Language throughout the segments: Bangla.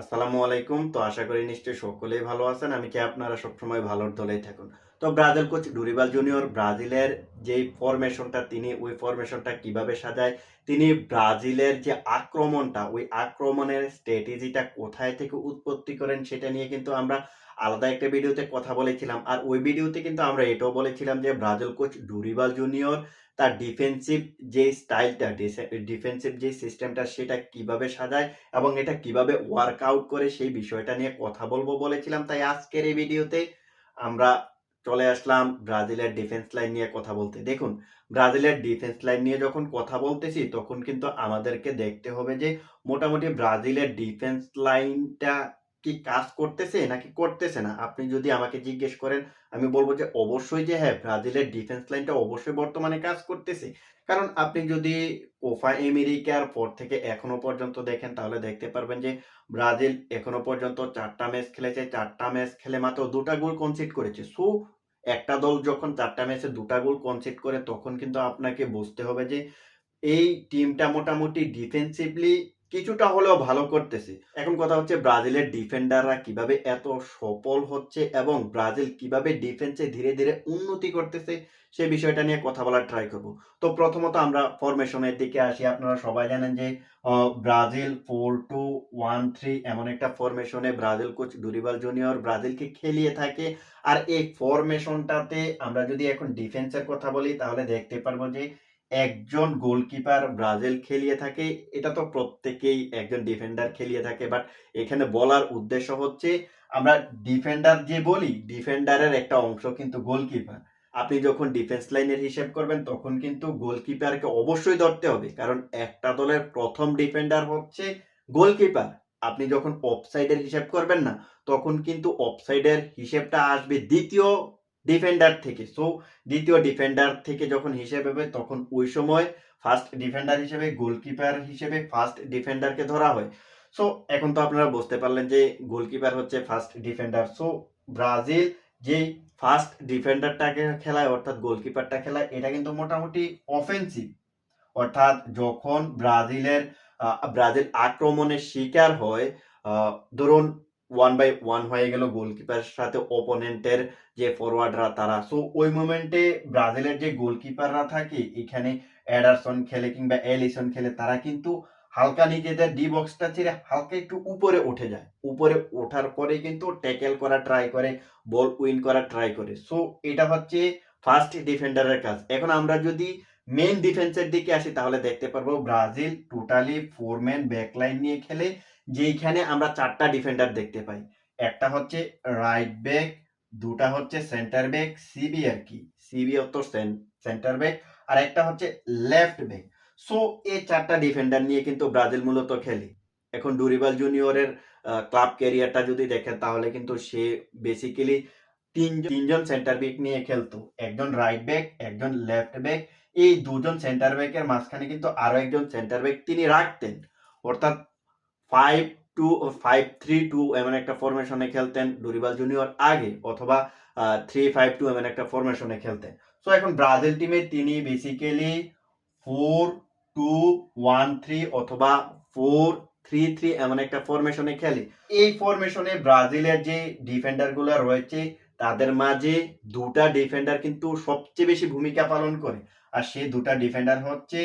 আসসালামু আলাইকুম। তো আশা করি নিশ্চয়ই সকলেই ভালো আছেন। আমি কি আপনারা সবসময় ভালোর দলেই থাকুন? তো ব্রাজিল কোচ ডুরিবাল জুনিয়র ব্রাজিলের যে ফরমেশনটা তিনি ওই ফরমেশনটা কীভাবে সাজায়, তিনি ব্রাজিলের যে আক্রমণটা, ওই আক্রমণের স্ট্র্যাটেজিটা কোথায় থেকে উৎপত্তি করেন, সেটা নিয়ে কিন্তু আমরা আলাদা একটা ভিডিওতে কথা বলেছিলাম, আর ওই ভিডিওতে কিন্তু আমরা এটাও বলেছিলাম যে ব্রাজিল কোচ ডুরিবাল জুনিয়র তার ডিফেন্সিভ যে স্টাইলটা ডিফেন্সিভ যে সিস্টেমটা সেটা কীভাবে সাজায় এবং এটা কীভাবে ওয়ার্কআউট করে সেই বিষয়টা নিয়ে কথা বলব বলেছিলাম। তাই আজকের এই ভিডিওতে আমরা চলে আসলাম ব্রাজিলের ডিফেন্স লাইন নিয়ে কথা বলতে। দেখুন, ব্রাজিলের ডিফেন্স লাইন নিয়ে যখন কথা বলতেছি, তখন কিন্তু আমাদেরকে দেখতে হবে যে মোটামুটি ব্রাজিলের ডিফেন্স লাইনটা কি কাজ করতেছে নাকি করতেছে না? আপনি যদি আমাকে জিজ্ঞেস করেন, আমি বলব যে অবশ্যই যে হ্যাঁ ব্রাজিলের ডিফেন্স লাইনটা অবশ্যই বর্তমানে কাজ করতেছে। কারণ আপনি যদি কোফা আমেরিকার পর থেকে এখনও পর্যন্ত দেখেন, তাহলে দেখতে পারবেন যে ব্রাজিল এখনও পর্যন্ত চারটা ম্যাচ খেলেছে। চারটা ম্যাচ খেলে মাত্র দুটা গোল কনসিড করেছে। সো একটা দল যখন চারটা ম্যাচে দুটা গোল কনসিড করে, তখন কিন্তু আপনাকে বুঝতে হবে যে এই টিমটা মোটামুটি ডিফেন্সিভলি কিছুটা হলেও ভালো করতেছে। এখন কথা হচ্ছে ব্রাজিলের ডিফেন্ডাররা কীভাবে এত সফল হচ্ছে এবং ব্রাজিল কীভাবে ডিফেন্সে ধীরে ধীরে উন্নতি করতেছে সেই বিষয়টা নিয়ে কথা বলার ট্রাই করব। তো প্রথমত আমরা ফরমেশনের দিকে আসি। আপনারা সবাই জানেন যে Brazil four two one three এমন একটা ফরমেশনে ব্রাজিল কোচ ডুরিবাল জুনিয়র ব্রাজিলকে খেলিয়ে থাকে। আর এই ফরমেশনটাতে আমরা যদি এখন ডিফেন্সের কথা বলি, তাহলে দেখতে পারব যে একজন গোলকিপার ব্রাজিল খেলিয়ে থাকে, এটা তো প্রত্যেকেই একজন ডিফেন্ডার খেলিয়ে থাকে বাট এখানে বলার উদ্দেশ্য হচ্ছে, আমরা ডিফেন্ডার যে বলি ডিফেন্ডারের একটা অংশ কিন্তু গোলকিপার আপনি যখন ডিফেন্স লাইনের হিসেব করবেন, তখন কিন্তু গোলকিপারকে অবশ্যই ধরতে হবে, কারণ একটা দলের প্রথম ডিফেন্ডার হচ্ছে গোলকিপার আপনি যখন অফসাইডের হিসেব করবেন না, তখন কিন্তু অফসাইডের হিসেবটা আসবে দ্বিতীয় ডিফেন্ডার থেকে। সো দ্বিতীয় ডিফেন্ডার থেকে যখন হিসেব হবে, তখন ওই সময় ফার্স্ট ডিফেন্ডার হিসেবে গোলকিপার হিসেবে ফার্স্ট ডিফেন্ডারকে ধরা হয়। সো এখন তো আপনারা বুঝতে পারলেন যে গোলকিপার হচ্ছে ফার্স্ট ডিফেন্ডার সো ব্রাজিল যে ফার্স্ট ডিফেন্ডারটাকে খেলায়, অর্থাৎ গোলকিপারটা খেলায়, এটা কিন্তু মোটামুটি অফেন্সিভ অর্থাৎ যখন ব্রাজিলের ব্রাজিল আক্রমণের শিকার হয় ধরুন ওয়ান বাই ওয়ান হয়ে গেল গোলকিপারের সাথে ওপোনেন্টের যে ফরওয়ার্ডরা তারা। সো ওই মোমেন্টে ব্রাজিলের যে গোলকিপাররা থাকে, এখানে অ্যাডারসন খেলে কিংবা এলিসন খেলে, তারা কিন্তু হালকা নিজেদের ডি বক্সটা ছেড়ে হালকা একটু উপরে উঠে যায়। উপরে ওঠার পরে কিন্তু ট্যাকেল করা ট্রাই করে বল উইন করা ট্রাই করে। সো এটা হচ্ছে ফার্স্ট ডিফেন্ডারের কাজ। এখন আমরা যদি মেন ডিফেন্সের দিকে আসি, তাহলে দেখতে পারব Brazil totally four man backline নিয়ে খেলে, যেইখানে আমরা চারটা ডিফেন্ডার দেখতে পাই। একটা হচ্ছে রাইট ব্যাক দুটা হচ্ছে সেন্টার ব্যাক সিবি আর কি। সিবি অত সেন্টার ব্যাক আর একটা হচ্ছে লেফট ব্যাক সো এই চারটা ডিফেন্ডার নিয়ে কিন্তু ব্রাজিল মূলত খেলে। এখন ডুরিবাল জুনিয়রের ক্লাব ক্যারিয়ারটা যদি দেখেন, তাহলে কিন্তু সে বেসিক্যালি তিনজন তিনজন সেন্টার ব্যাক নিয়ে খেলতো। একজন রাইট ব্যাক একজন লেফট ব্যাক এই দুজন সেন্টার ব্যাকের মাঝখানে কিন্তু আরও একজন সেন্টার ব্যাক তিনি রাখতেন। অর্থাৎ five two five three two এমন একটা ফরমেশনে খেলতেন ডুরিবাল জুনিয়র আগে, অথবা থ্রি ফাইভ টু এমন একটা ফরমেশনে খেলতেন। সো এখন ব্রাজিল টিমে তিনি basically four two one three অথবা ফোর থ্রি থ্রি এমন একটা ফরমেশনে খেলে। এই ফরমেশনে ব্রাজিলের যে ডিফেন্ডারগুলো রয়েছে, তাদের মাঝে দুটা ডিফেন্ডার কিন্তু সবচেয়ে বেশি ভূমিকা পালন করে। আর সে দুটা ডিফেন্ডার হচ্ছে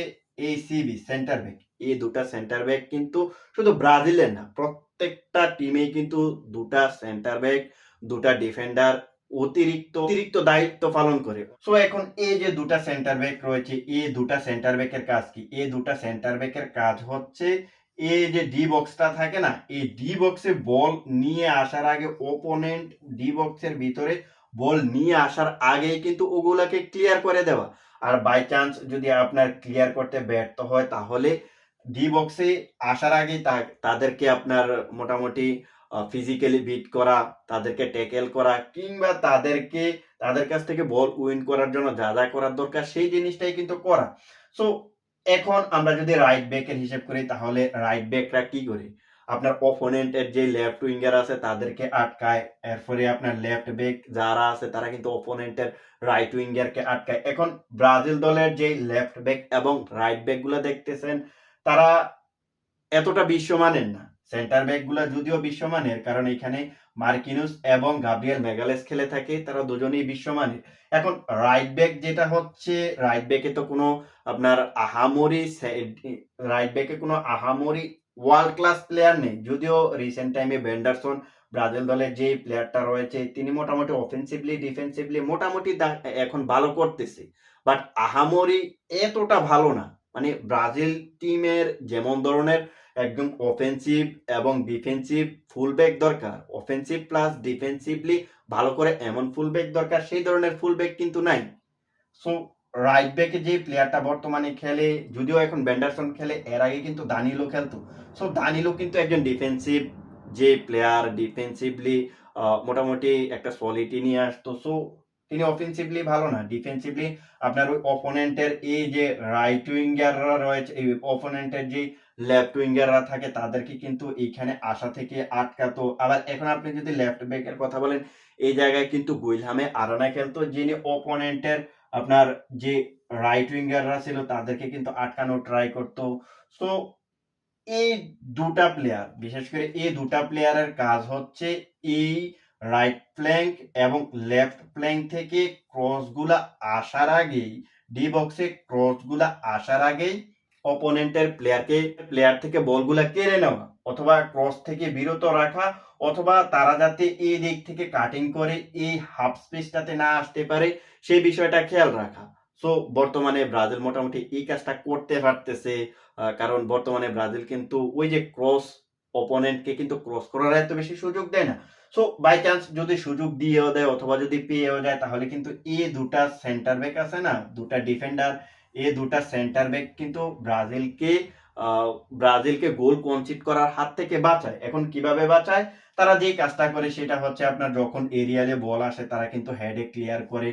এই সিবি সেন্টার ব্যাক এই দুটা সেন্টার ব্যাক কিন্তু শুধু ব্রাজিলের না প্রত্যেকটা টিমে কিন্তু দুটা সেন্টার ব্যাক দুটা ডিফেন্ডার অতিরিক্ত অতিরিক্ত দায়িত্ব পালন করে। সো এখন এই যে দুটা সেন্টার ব্যাক রয়েছে এই দুটা সেন্টার ব্যাকের কাজ কি? এই দুটা সেন্টার ব্যাকের কাজ হচ্ছে এই যে ডি বক্সটা থাকে না এই ডি বক্সে বল নিয়ে আসার আগে ওপোনেন্ট ডি বক্সের ভিতরে বল নিয়ে আসার আগেই কিন্তু ওগুলাকে ক্লিয়ার করে দেওয়া। আর বাই চান্স যদি আপনার ক্লিয়ার করতে ব্যর্থ হয়, তাহলে ডি বক্সে আসার আগেই তা- তাদেরকে আপনার মোটামুটি ফিজিক্যালি বিট করা, তাদেরকে ট্যাকেল করা, কিংবা তাদেরকে, তাদের কাছ থেকে বল উইন করার জন্য যা যা করার দরকার, সেই জিনিসটাই কিন্তু করা। সো এখন আমরা যদি রাইট ব্যাকের হিসেব করি, তাহলে রাইট ব্যাকরা কি করে? আপনার অপোনেন্টের যে লেফট উইঙ্গার আছে, তাদেরকে আটকায়। এরপরে আপনার লেফট ব্যাক যারা আছে, তারা কিন্তু অপোনেন্টের রাইট উইঙ্গারকে আটকায়। এখন ব্রাজিল দলের যে লেফট ব্যাক এবং রাইট ব্যাকগুলো দেখতেছেন, তারা এতটা বিশ্বমানের না। সেন্টার ব্যাকগুলা যদিও বিশ্বমানের, কারণ এখানে মার্কিনুস এবং গাব্রিয়েল মেগালেস খেলে থাকে, তারা দুজনেই বিশ্বমানের। এখন রাইট ব্যাক যেটা হচ্ছে রাইট ব্যাকে তো কোনো আপনার আহামরি রাইট ব্যাকে কোনো আহামরি ওয়ার্ল্ড ক্লাস প্লেয়ার নেই। যদিও রিসেন্ট টাইমে বেন্ডারসন ব্রাজিল দলের যে প্লেয়ারটা রয়েছে, তিনি মোটামুটি অফেন্সিভলি ডিফেন্সিভলি মোটামুটি এখন ভালো করতেছে। বাট আহামরি এতটা ভালো না। মানে ব্রাজিল টিমের যেমন ধরনের একদম অফেন্সিভ এবং ডিফেন্সিভ ফুলব্যাক দরকার অফেন্সিভ প্লাস ডিফেন্সিভলি ভালো করে এমন ফুলব্যাক দরকার, সেই ধরনের ফুলব্যাক কিন্তু নাই। সো রাইট ব্যাকে যে প্লেয়ারটা বর্তমানে খেলে, যদিও এখন ব্যান্ডারসন খেলে, এর আগে কিন্তু দানিলো খেলতো। সো দানিলো কিন্তু একজন ডিফেন্সিভ যে প্লেয়ার ডিফেন্সিভলি মোটামুটি একটা সলিটি নিয়ে আসতো। সো তিনি অফেন্সিভলি ভালো না ডিফেন্সিভলি আপনার ওই অপোনেন্টের এই যে রাইট উইঙ্গাররা রয়েছে, এই অপোনেন্টের যে লেফট উইঙ্গাররা থাকে, তাদেরকে কিন্তু এইখানে আসা থেকে আটকাতো। আবার এখন আপনি যদি লেফট ব্যাকের কথা বলেন, এই জায়গায় কিন্তু গুইলহামে আরানা খেলতো, যিনি অপোনেন্টের আপনার যে রাইট উইঙ্গাররা ছিল, তাদেরকে কিন্তু আটকানো ট্রাই করতো। সো এই দুটা প্লেয়ার বিশেষ করে এই দুটা প্লেয়ারের কাজ হচ্ছে এই রাইট প্ল্যাঙ্ক এবং লেফট প্ল্যাঙ্ক থেকে ক্রসগুলা আসার আগেই ডি বক্সে ক্রসগুলা আসার আগেই অপোনেন্টের প্লেয়ারকে প্লেয়ার থেকে বলগুলা কেড়ে নেওয়া, অথবা ক্রস থেকে বিরত রাখা, অথবা তারা যাতে এই দিক থেকে কাটিং করে, এই হাফ স্পেসটাতে না আসতে পারে, সেই বিষয়টা খেয়াল রাখা। সো বর্তমানে ব্রাজিল মোটামুটি এই কাজটা করতে পারতেছে কারণ বর্তমানে ব্রাজিল কিন্তু ওই যে ক্রস অপোনেন্টকে কিন্তু ক্রস করার এত বেশি সুযোগ দেয় না। সো বাই চান্স যদি সুযোগ দিয়েও দেয়, অথবা যদি পেয়েও যায় তাহলে কিন্তু এই দুটা সেন্টার ব্যাক আছে না, দুটা ডিফেন্ডার এই দুটা সেন্টার ব্যাক কিন্তু ব্রাজিলকে ব্রাজিলকে গোল কনসিড করার হাত থেকে বাঁচায়। এখন কীভাবে বাঁচায়? তারা যে কাজটা করে সেটা হচ্ছে আপনার যখন এরিয়ালে বল আসে, তারা কিন্তু হেডে ক্লিয়ার করে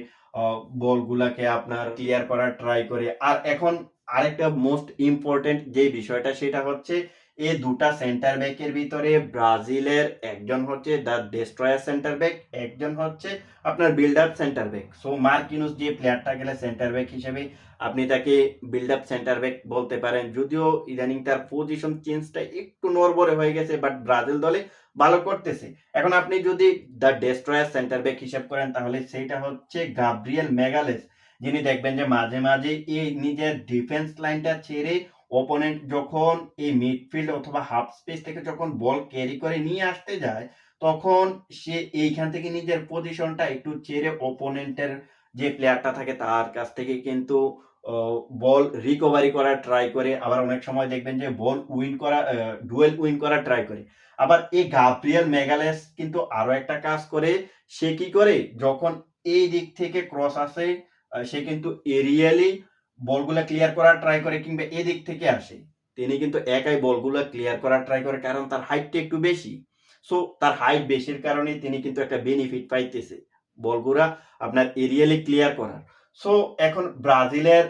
বলগুলাকে আপনার ক্লিয়ার করার ট্রাই করে। আর এখন আরেকটা মোস্ট ইম্পর্টেন্ট যে বিষয়টা, সেটা হচ্ছে এই দুটা সেন্টার ব্যাকের ভিতরে ব্রাজিলের একজন হচ্ছে দ্য ডেস্ট্রয়ার সেন্টার ব্যাক একজন হচ্ছে আপনার build up centre back so Marquinhos যে প্লেয়ারটা গেলে সেন্টার ব্যাক হিসেবে আপনি তাকে বিল্ড আপ সেন্টার ব্যাক বলতে পারেন। যদিও ইদানিং তার পজিশন চেঞ্জটা একটু নরবরে হয়ে গেছে বাট ব্রাজিল দলে ভালো করতেছে। এখন আপনি যদি দ্য ডেস্ট্রয়ার সেন্টার ব্যাক হিসাব করেন, তাহলে সেইটা হচ্ছে গাব্রিয়েল মেগালেস, যিনি দেখবেন যে মাঝে মাঝে এই নিজের ডিফেন্স লাইনটা ছেড়ে অপোনেন্ট যখন এই মিডফিল্ড অথবা হাফ স্পেস থেকে যখন বল ক্যারি করে নিয়ে আসতে যায়, তখন সে এইখান থেকে নিজের পজিশনটা একটু ছেড়ে অপোনেন্টের যে প্লেয়ারটা থাকে তার কাছ থেকে কিন্তু বল রিকভারি করার ট্রাই করে। আবার অনেক সময় দেখবেন যে বল উইন করা ডুয়েল উইন করার ট্রাই করে। আবার এই গাব্রিয়েল মেগালেস কিন্তু আরও একটা কাজ করে। সে কি করে? যখন এই দিক থেকে ক্রস আসে সে কিন্তু এরিয়ালি বলগুলা ক্লিয়ার করার ট্রাই করে কিংবা এই দিক থেকে আসে। তিনি কিন্তু একাই বলগুলা ক্লিয়ার করার ট্রাই করে, কারণ তার হাইটটা একটু বেশি। সো তার হাইট বেশির কারণে তিনি কিন্তু একটা বেনিফিট পাইতেছে বলগুলা আপনার এরিয়ালি ক্লিয়ার করার। সো এখন ব্রাজিলের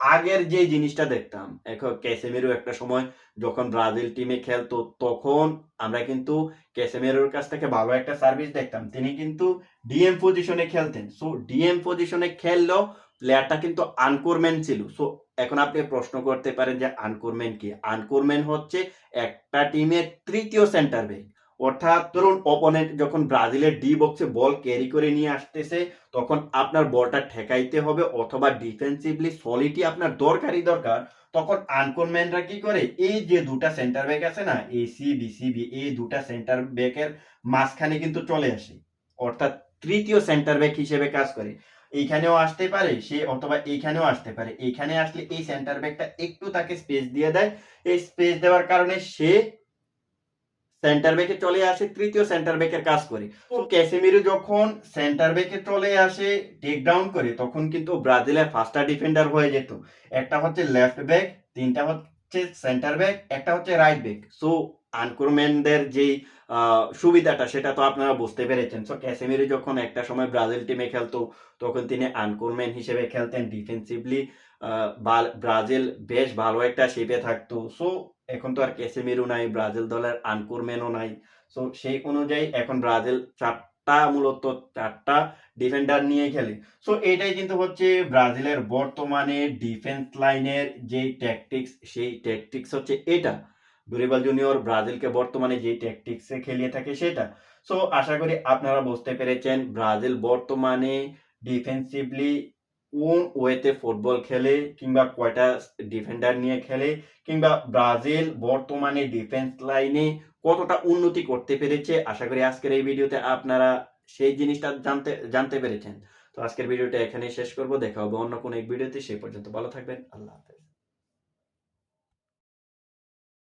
আগের যে জিনিসটা দেখতাম, এখন ক্যাসেমেরো একটা সময় যখন ব্রাজিল টিমে খেলতো, তখন আমরা কিন্তু ক্যাসেমেরোর কাছ থেকে ভালো একটা সার্ভিস দেখতাম। তিনি কিন্তু ডিএম পজিশনে খেলতেন। সো ডিএম পজিশনে খেললেও প্লেয়ারটা কিন্তু আনকোরম্যান ছিল। সো এখন আপনি প্রশ্ন করতে পারেন যে আনকোরম্যান কি? আনকোরম্যান হচ্ছে একটা টিমের তৃতীয় সেন্টার ব্যাক অর্থাৎ ধরুন অপোনেন্ট যখন ব্রাজিলের ডি বক্সে বল ক্যারি করে নিয়ে আসতেছে, তখন আপনার বলটা ঠেকাইতে হবে অথবা ডিফেন্সিভলি সলিটি আপনার দরকারই দরকার। তখন আনকোনম্যানরা কি করে? এই যে দুটা সেন্টার ব্যাক আছে না এসি বিসিবি এই দুটা সেন্টার ব্যাকের মাঝখানে কিন্তু চলে আসে। অর্থাৎ তৃতীয় সেন্টার ব্যাক হিসেবে কাজ করে। এইখানেও আসতে পারে সে অথবা এইখানেও আসতে পারে। এইখানে আসলে এই সেন্টার ব্যাকটা একটু তাকে স্পেস দিয়ে দেয়। এই স্পেস দেওয়ার কারণে সে সেন্টার ব্যাকে চলে আসে তৃতীয় সেন্টার ব্যাকের কাজ করে। তো ক্যাসেমিরো যখন সেন্টার ব্যাকে চলে আসে টেক ডাউন করে তখন কিন্তু ব্রাজিলের ফার্স্টার ডিফেন্ডার হয়ে যেত। একটা হচ্ছে লেফট ব্যাক তিনটা হচ্ছে সেন্টার ব্যাক একটা হচ্ছে রাইট ব্যাক সো আনকোরম্যানদের যেই সুবিধাটা, সেটা তো আপনারা বুঝতে পেরেছেন। সো ক্যাসেমিরো যখন একটা সময় ব্রাজিল টিমে খেলতো, তখন তিনি আনকোরম্যান হিসেবে খেলতেন ডিফেন্সিভলি ব্রাজিল বেশ ভালো একটা শেপে থাকতো। সো এখন তো আর ক্যাসেমিরো নাই, ব্রাজিল দলের আনকোরম্যানও নাই। সো সেই অনুযায়ী এখন ব্রাজিল চারটা, মূলত চারটা ডিফেন্ডার নিয়ে খেলে। সো এটাই কিন্তু হচ্ছে ব্রাজিলের বর্তমানে ডিফেন্স লাইনের যে ট্যাকটিক্স সেই ট্যাকটিক্স হচ্ছে এটা। ডুরিবাল জুনিয়র ব্রাজিলকে বর্তমানে যে ট্যাকটিক্সে খেলিয়ে থাকে সেটা। সো আশা করি আপনারা বুঝতে পেরেছেন, ব্রাজিল বর্তমানে ডিফেন্সিভলি কোন ওয়েতে ফুটবল খেলে কিংবা কয়টা ডিফেন্ডার নিয়ে খেলে কিংবা ব্রাজিল বর্তমানে ডিফেন্স লাইনে কতটা উন্নতি করতে পেরেছে, আশা করি আজকের এই ভিডিওতে আপনারা সেই জিনিসটা জানতে জানতে পেরেছেন। তো আজকের ভিডিওটা এখানেই শেষ করব, দেখা হবে অন্য কোনো এক ভিডিওতে সেই পর্যন্ত ভালো থাকবেন, আল্লাহ হাফেজ।